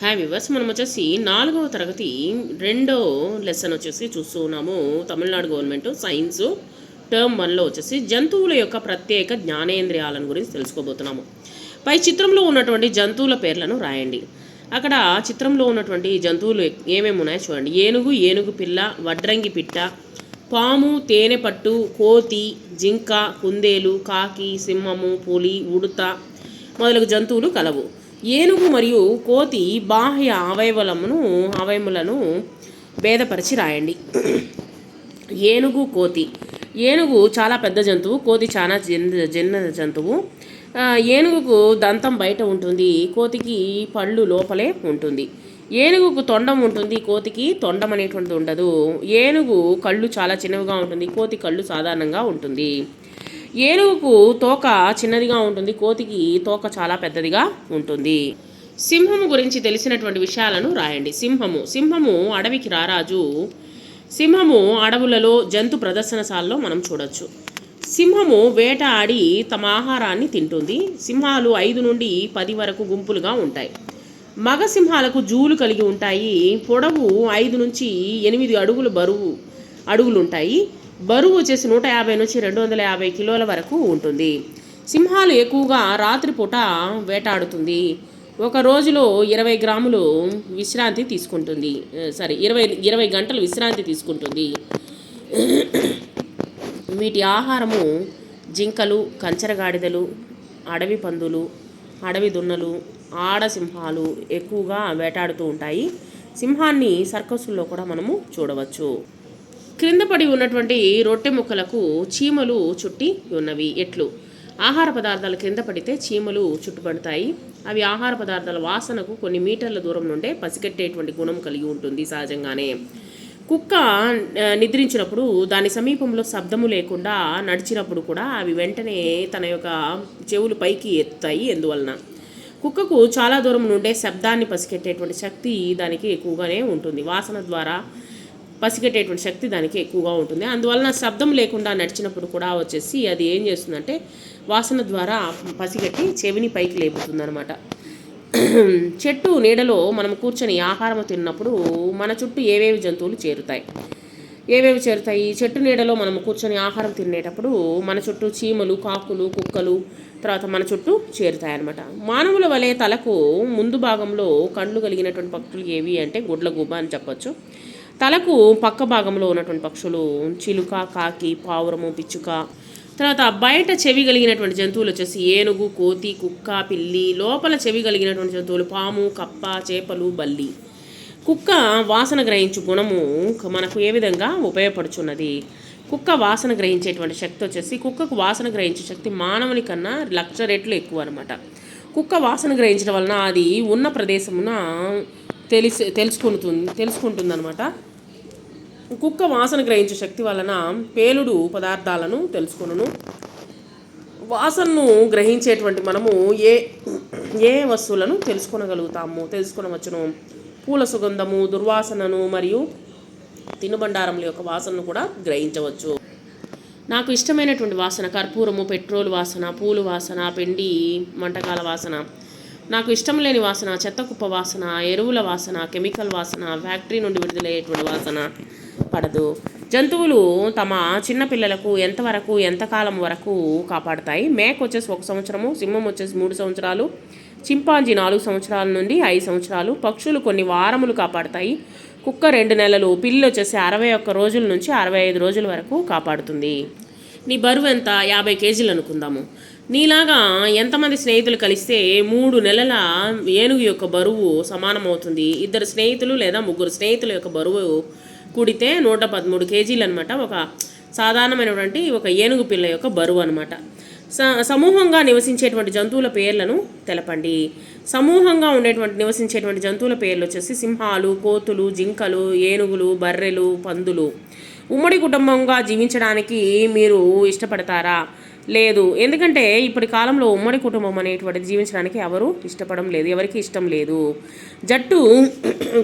Hi viewers మనం వచ్చేసి నాలుగవ తరగతి రెండో లెసన్ వచ్చేసి చూస్తూ ఉన్నాము. తమిళనాడు గవర్నమెంట్ సైన్స్ టర్మ్ వన్లో వచ్చేసి జంతువుల యొక్క ప్రత్యేక జ్ఞానేంద్రియాలను గురించి తెలుసుకోబోతున్నాము. పై చిత్రంలో ఉన్నటువంటి జంతువుల పేర్లను రాయండి. అక్కడ చిత్రంలో ఉన్నటువంటి జంతువులు ఏమేమి ఉన్నాయో చూడండి. ఏనుగు ఏనుగు పిల్ల వడ్రంగి పిట్ట పాము తేనెపట్టు కోతి జింక కుందేలు కాకి సింహము పులి ఉడుత మొదలగు జంతువులు కలవు. ఏనుగు మరియు కోతి బాహ్య అవయవలమును అవయములను భేదపరిచి రాయండి. ఏనుగు కోతి. ఏనుగు చాలా పెద్ద జంతువు కోతి చాలా చిన్న చిన్న జంతువు. ఏనుగుకు దంతం బయట ఉంటుంది కోతికి పళ్ళు లోపలే ఉంటుంది. ఏనుగుకు తొండం ఉంటుంది కోతికి తొండం అనేటువంటిది ఉండదు. ఏనుగు కళ్ళు చాలా చిన్నవిగా ఉంటుంది కోతి కళ్ళు సాధారణంగా ఉంటుంది. ఏనుగుకు తోక చిన్నదిగా ఉంటుంది కోతికి తోక చాలా పెద్దదిగా ఉంటుంది. సింహము గురించి తెలిసినటువంటి విషయాలను రాయండి. సింహము సింహము అడవికి రారాజు. సింహము అడవులలో జంతు ప్రదర్శనశాలలో మనం చూడొచ్చు. సింహము వేట ఆడి తమ ఆహారాన్ని తింటుంది. సింహాలు ఐదు నుండి పది వరకు గుంపులుగా ఉంటాయి. మగ సింహాలకు జూలు కలిగి ఉంటాయి. పొడవు ఐదు నుంచి ఎనిమిది అడుగులు బరువు అడుగులు ఉంటాయి బరువు వచ్చేసి నూట యాభై నుంచి రెండు వందల యాభై కిలోల వరకు ఉంటుంది. సింహాలు ఎక్కువగా రాత్రిపూట వేటాడుతుంది. ఒక రోజులో ఇరవై గ్రాములు విశ్రాంతి తీసుకుంటుంది. సారీ ఇరవై ఇరవై గంటలు విశ్రాంతి తీసుకుంటుంది. వీటి ఆహారము జింకలు కంచరగాడిదలు అడవి పందులు అడవి దున్నలు ఆడ సింహాలు ఎక్కువగా వేటాడుతూ ఉంటాయి. సింహాన్ని సర్కస్లో కూడా మనము చూడవచ్చు. క్రింద పడి ఉన్నటువంటి రొట్టె ముక్కలకు చీమలు చుట్టి ఉన్నవి. ఎట్లు? ఆహార పదార్థాలు క్రింద పడితే చీమలు చుట్టుపడతాయి. అవి ఆహార పదార్థాల వాసనకు కొన్ని మీటర్ల దూరం నుండే పసిగట్టేటువంటి గుణం కలిగి ఉంటుంది సహజంగానే. కుక్క నిద్రించినప్పుడు దాని సమీపంలో శబ్దము లేకుండా నడిచినప్పుడు కూడా అవి వెంటనే తన యొక్క చెవులు పైకి ఎత్తుతాయి ఎందువలన? కుక్కకు చాలా దూరం నుండే శబ్దాన్ని పసిగట్టేటువంటి శక్తి దానికి ఎక్కువగానే ఉంటుంది. వాసన ద్వారా పసిగట్టేటువంటి శక్తి దానికి ఎక్కువగా ఉంటుంది. అందువలన శబ్దం లేకుండా నడిచినప్పుడు కూడా వచ్చేసి అది ఏం చేస్తుందంటే వాసన ద్వారా పసిగట్టి చెవిని పైకి లేపుతుందనమాట చెట్టు నీడలో మనం కూర్చొని ఆహారం తిన్నప్పుడు మన చుట్టూ ఏవేవి జంతువులు చేరుతాయి? ఏవేవి చేరుతాయి? చెట్టు నీడలో మనం కూర్చొని ఆహారం తినేటప్పుడు మన చుట్టూ చీమలు కాకులు కుక్కలు తర్వాత మన చుట్టూ చేరుతాయి అన్నమాట మానవుల వలె తలకు ముందు భాగంలో కండ్లు కలిగినటువంటి పక్షులు ఏవి అంటే గుడ్లగూబ అని చెప్పొచ్చు. తలకు పక్క భాగంలో ఉన్నటువంటి పక్షులు చిలుక కాకి పావురము పిచ్చుక. తర్వాత బయట చెవి కలిగినటువంటి జంతువులు వచ్చేసి ఏనుగు కోతి కుక్క పిల్లి లోపల చెవి కలిగినటువంటి జంతువులు పాము కప్ప చేపలు బల్లి. కుక్క వాసన గ్రహించు గుణము మనకు ఏ విధంగా ఉపయోగపడుచున్నది? కుక్క వాసన గ్రహించేటువంటి శక్తి వచ్చేసి కుక్కకు వాసన గ్రహించే శక్తి మానవుని కన్నా లక్ష రెట్లు ఎక్కువ అనమాట కుక్క వాసన గ్రహించడం వలన అది ఉన్న ప్రదేశమున తెలిసి తెలుసుకుంటుంది తెలుసుకుంటుందన్నమాట. కుక్క వాసన గ్రహించే శక్తి వలన పేలుడు పదార్థాలను తెలుసుకును వాసనను గ్రహించేటువంటి మనము ఏ ఏ వస్తువులను తెలుసుకొనగలుగుతాము తెలుసుకొనవచ్చును. పూల సుగంధము దుర్వాసనను మరియు తినుబండారముల యొక్క వాసనను కూడా గ్రహించవచ్చు. నాకు ఇష్టమైనటువంటి వాసన కర్పూరము పెట్రోల్ వాసన పూలు వాసన పిండి వంటకాల వాసన. నాకు ఇష్టం లేని వాసన చెత్త కుప్ప వాసన ఎరువుల వాసన కెమికల్ వాసన ఫ్యాక్టరీ నుండి విడుదలయ్యేటువంటి వాసన పడదు. జంతువులు తమ చిన్నపిల్లలకు ఎంతవరకు ఎంతకాలం వరకు కాపాడుతాయి? మేక వచ్చేసి ఒక సంవత్సరము సింహం వచ్చేసి మూడు సంవత్సరాలు చింపాంజీ నాలుగు సంవత్సరాల నుండి ఐదు సంవత్సరాలు పక్షులు కొన్ని వారములు కాపాడుతాయి. కుక్క రెండు నెలలు పిల్లి వచ్చేసి అరవై ఒక్క రోజుల నుంచి అరవై ఐదు రోజుల వరకు కాపాడుతుంది. నీ బరువు ఎంత? యాభై కేజీలు అనుకుందాము. నీలాగా ఎంతమంది స్నేహితులు కలిస్తే మూడు నెలల ఏనుగు యొక్క బరువు సమానమవుతుంది. ఇద్దరు స్నేహితులు లేదా ముగ్గురు స్నేహితుల యొక్క బరువు కూడితే నూట పదమూడు కేజీలు అనమాట ఒక సాధారణమైనటువంటి ఒక ఏనుగు పిల్ల యొక్క బరువు అనమాట స సమూహంగా నివసించేటువంటి జంతువుల పేర్లను తెలపండి. సమూహంగా ఉండేటువంటి నివసించేటువంటి జంతువుల పేర్లు వచ్చేసి సింహాలు కోతులు జింకలు ఏనుగులు బర్రెలు పందులు. ఉమ్మడి కుటుంబంగా జీవించడానికి మీరు ఇష్టపడతారా? లేదు. ఎందుకంటే ఇప్పటి కాలంలో ఉమ్మడి కుటుంబం అనేటువంటిది జీవించడానికి ఎవరు ఇష్టపడడం లేదు ఎవరికి ఇష్టం లేదు. జట్టు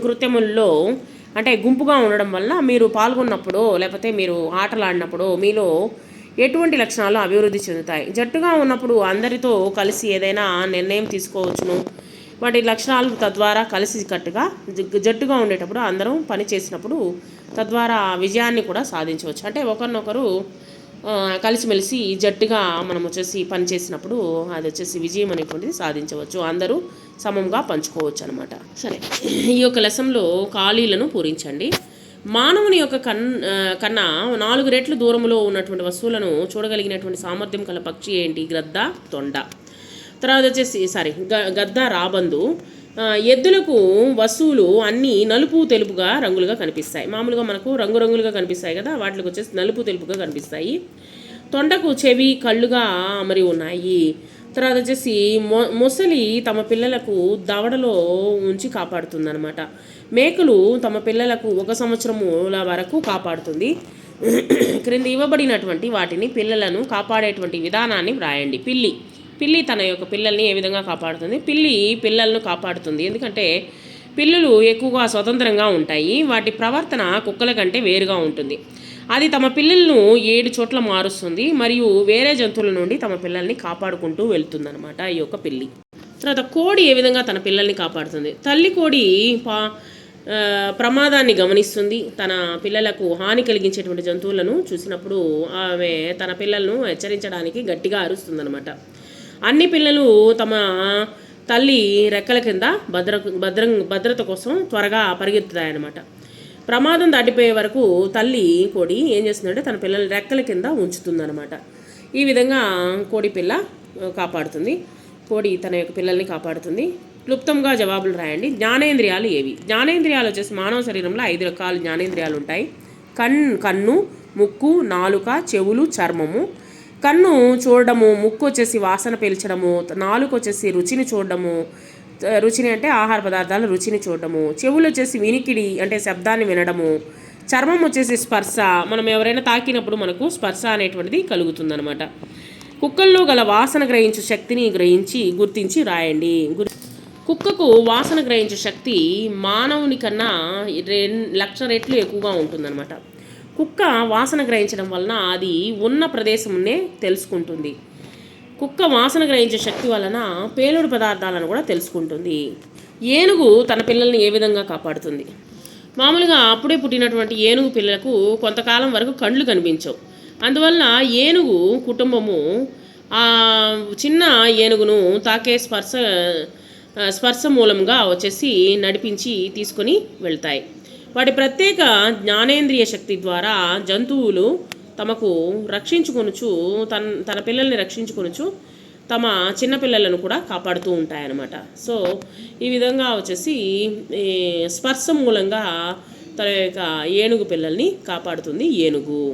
కృత్యముల్లో అంటే గుంపుగా ఉండడం వల్ల మీరు పాల్గొన్నప్పుడు లేకపోతే మీరు ఆటలాడినప్పుడు మీలో ఎటువంటి లక్షణాలు అభివృద్ధి చెందుతాయి? జట్టుగా ఉన్నప్పుడు అందరితో కలిసి ఏదైనా నిర్ణయం తీసుకోవచ్చును. వాటి లక్షణాలు తద్వారా కలిసి కట్టుగా జ- జట్టుగా ఉండేటప్పుడు అందరం పని చేసినప్పుడు తద్వారా విజయాన్ని కూడా సాధించవచ్చు. అంటే ఒకరినొకరు కలిసిమెలిసి జట్టుగా మనం వచ్చేసి పని చేసినప్పుడు అది వచ్చేసి విజయం అనేటువంటిది సాధించవచ్చు. అందరూ సమంగా పంచుకోవచ్చు అనమాట సరే. ఈ యొక్క లెసన్లో ఖాళీలను పూరించండి. మానవుని యొక్క కన్ కన్నా నాలుగు రెట్లు దూరంలో ఉన్నటువంటి వస్తువులను చూడగలిగినటువంటి సామర్థ్యం కల పక్షి ఏంటి? గ్రద్ద తొండ. తర్వాత వచ్చేసి సారీ గ గద్ద రాబందు. ఎద్దులకు వస్తువులు అన్నీ నలుపు తెలుపుగా రంగులుగా కనిపిస్తాయి. మామూలుగా మనకు రంగురంగులుగా కనిపిస్తాయి కదా వాటికి వచ్చేసి నలుపు తెలుపుగా కనిపిస్తాయి. తొండకు చెవి కళ్ళుగా అమరి ఉన్నాయి. తర్వాత వచ్చేసి మొ మొసలి తమ పిల్లలకు దవడలో ఉంచి కాపాడుతుందనమాట మేకలు తమ పిల్లలకు ఒక సంవత్సరముల వరకు కాపాడుతుంది. క్రింద ఇవ్వబడినటువంటి వాటిని పిల్లలను కాపాడేటువంటి విధానాన్ని వ్రాయండి. పిల్లి. పిల్లి తన యొక్క పిల్లల్ని ఏ విధంగా కాపాడుతుంది? పిల్లి పిల్లలను కాపాడుతుంది. ఎందుకంటే పిల్లులు ఎక్కువగా స్వతంత్రంగా ఉంటాయి. వాటి ప్రవర్తన కుక్కల కంటే వేరుగా ఉంటుంది. అది తమ పిల్లలను ఏడు చోట్ల మారుస్తుంది. మరియు వేరే జంతువుల నుండి తమ పిల్లల్ని కాపాడుకుంటూ వెళ్తుందన్నమాట ఈ యొక్క పిల్లి. తర్వాత కోడి ఏ విధంగా తన పిల్లల్ని కాపాడుతుంది? తల్లి కోడి పా ప్రమాదాన్ని గమనిస్తుంది. తన పిల్లలకు హాని కలిగించేటువంటి జంతువులను చూసినప్పుడు ఆమె తన పిల్లలను హెచ్చరించడానికి గట్టిగా అరుస్తుందన్నమాట. అన్ని పిల్లలు తమ తల్లి రెక్కల కింద భద్ర భద్రం భద్రత కోసం త్వరగా పరిగెత్తుతాయన్నమాట. ప్రమాదం దాటిపోయే వరకు తల్లి కోడి ఏం చేస్తుందంటే తన పిల్లల రెక్కల కింద ఉంచుతుందన్నమాట. ఈ విధంగా కోడి పిల్ల కాపాడుతుంది. కోడి తన యొక్క పిల్లల్ని కాపాడుతుంది. క్లుప్తంగా జవాబులు రాయండి. జ్ఞానేంద్రియాలు ఏవి? జ్ఞానేంద్రియాలు వచ్చేసి మానవ శరీరంలో ఐదు రకాల జ్ఞానేంద్రియాలు ఉంటాయి. కన్ కన్ను ముక్కు నాలుక చెవులు చర్మము. కన్ను చూడడము ముక్కు వచ్చేసి వాసన పీల్చడము నాలుగు వచ్చేసి రుచిని చూడడము రుచిని అంటే ఆహార పదార్థాల రుచిని చూడడము చెవులు వచ్చేసి వినికిడి అంటే శబ్దాన్ని వినడము చర్మం వచ్చేసి స్పర్శ మనం ఎవరైనా తాకినప్పుడు మనకు స్పర్శ అనేటువంటిది కలుగుతుందనమాట కుక్కల్లో గల వాసన గ్రహించే శక్తిని గ్రహించి గుర్తించి రాయండి. గుర్ కుక్కకు వాసన గ్రహించే శక్తి మానవుని కన్నా రెన్ లక్ష రెట్లు ఎక్కువగా ఉంటుందన్నమాట. కుక్క వాసన గ్రహించడం వలన అది ఉన్న ప్రదేశంనే తెలుసుకుంటుంది. కుక్క వాసన గ్రహించే శక్తి వలన పేలుడు పదార్థాలను కూడా తెలుసుకుంటుంది. ఏనుగు తన పిల్లల్ని ఏ విధంగా కాపాడుతుంది? మామూలుగా అప్పుడే పుట్టినటువంటి ఏనుగు పిల్లలకు కొంతకాలం వరకు కళ్ళు కనిపించవు. అందువలన ఏనుగు కుటుంబము ఆ చిన్న ఏనుగును తాకే స్పర్శ స్పర్శ మూలంగా వచ్చేసి నడిపించి తీసుకొని వెళ్తాయి. వాటి ప్రత్యేక జ్ఞానేంద్రియ శక్తి ద్వారా జంతువులు తమకు రక్షించుకొనుచు తన తన పిల్లల్ని రక్షించుకొనుచు తమ చిన్నపిల్లలను కూడా కాపాడుతూ ఉంటాయన్నమాట. సో ఈ విధంగా వచ్చేసి ఈ స్పర్శ మూలంగా తన యొక్క ఏనుగు పిల్లల్ని కాపాడుతుంది ఏనుగు.